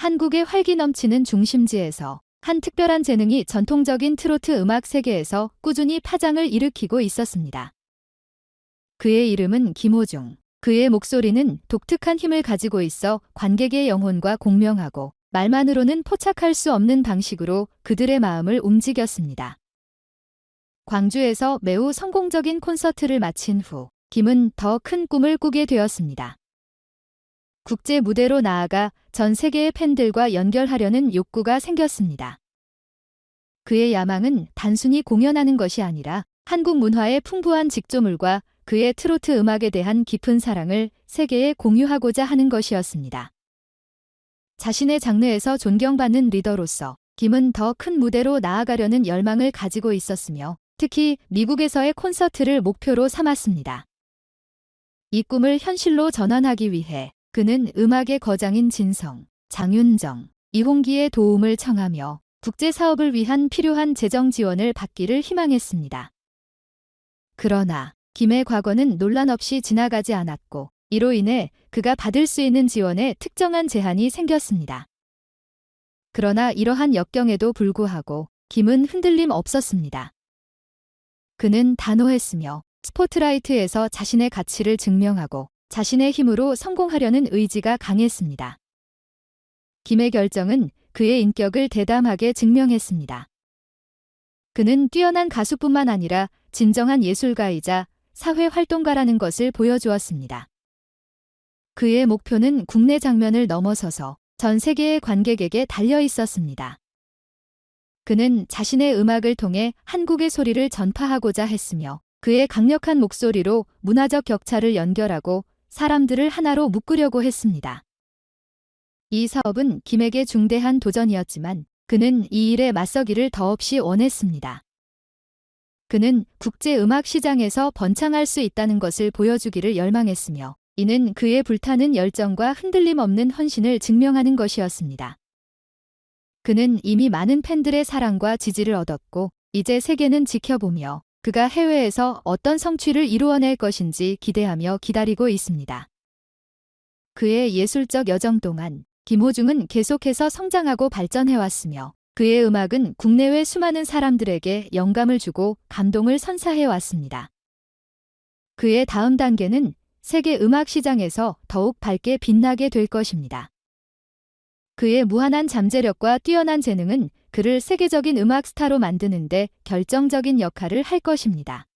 한국의 활기 넘치는 중심지에서 한 특별한 재능이 전통적인 트로트 음악 세계에서 꾸준히 파장을 일으키고 있었습니다. 그의 이름은 김호중. 그의 목소리는 독특한 힘을 가지고 있어 관객의 영혼과 공명하고 말만으로는 포착할 수 없는 방식으로 그들의 마음을 움직였습니다. 광주에서 매우 성공적인 콘서트를 마친 후 김은 더 큰 꿈을 꾸게 되었습니다. 국제 무대로 나아가 전 세계의 팬들과 연결하려는 욕구가 생겼습니다. 그의 야망은 단순히 공연하는 것이 아니라 한국 문화의 풍부한 직조물과 그의 트로트 음악에 대한 깊은 사랑을 세계에 공유하고자 하는 것이었습니다. 자신의 장르에서 존경받는 리더로서 김은 더 큰 무대로 나아가려는 열망을 가지고 있었으며 특히 미국에서의 콘서트를 목표로 삼았습니다. 이 꿈을 현실로 전환하기 위해 그는 음악의 거장인 진성, 장윤정, 이홍기의 도움을 청하며 국제 사업을 위한 필요한 재정 지원을 받기를 희망했습니다. 그러나 김의 과거는 논란 없이 지나가지 않았고 이로 인해 그가 받을 수 있는 지원에 특정한 제한이 생겼습니다. 그러나 이러한 역경에도 불구하고 김은 흔들림 없었습니다. 그는 단호했으며 스포트라이트에서 자신의 가치를 증명하고 자신의 힘으로 성공하려는 의지가 강했습니다. 김의 결정은 그의 인격을 대담하게 증명했습니다. 그는 뛰어난 가수뿐만 아니라 진정한 예술가이자 사회 활동가라는 것을 보여주었습니다. 그의 목표는 국내 장면을 넘어서서 전 세계의 관객에게 달려 있었습니다. 그는 자신의 음악을 통해 한국의 소리를 전파하고자 했으며 그의 강력한 목소리로 문화적 격차를 연결하고 사람들을 하나로 묶으려고 했습니다. 이 사업은 김에게 중대한 도전이었지만 그는 이 일에 맞서기를 더없이 원했습니다. 그는 국제 음악 시장에서 번창할 수 있다는 것을 보여주기를 열망했으며 이는 그의 불타는 열정과 흔들림 없는 헌신을 증명하는 것이었습니다. 그는 이미 많은 팬들의 사랑과 지지를 얻었고 이제 세계는 지켜보며 그가 해외에서 어떤 성취를 이루어낼 것인지 기대하며 기다리고 있습니다. 그의 예술적 여정 동안 김호중은 계속해서 성장하고 발전해왔으며 그의 음악은 국내외 수많은 사람들에게 영감을 주고 감동을 선사해 왔습니다. 그의 다음 단계는 세계 음악 시장에서 더욱 밝게 빛나게 될 것입니다. 그의 무한한 잠재력과 뛰어난 재능은 그를 세계적인 음악 스타로 만드는데 결정적인 역할을 할 것입니다.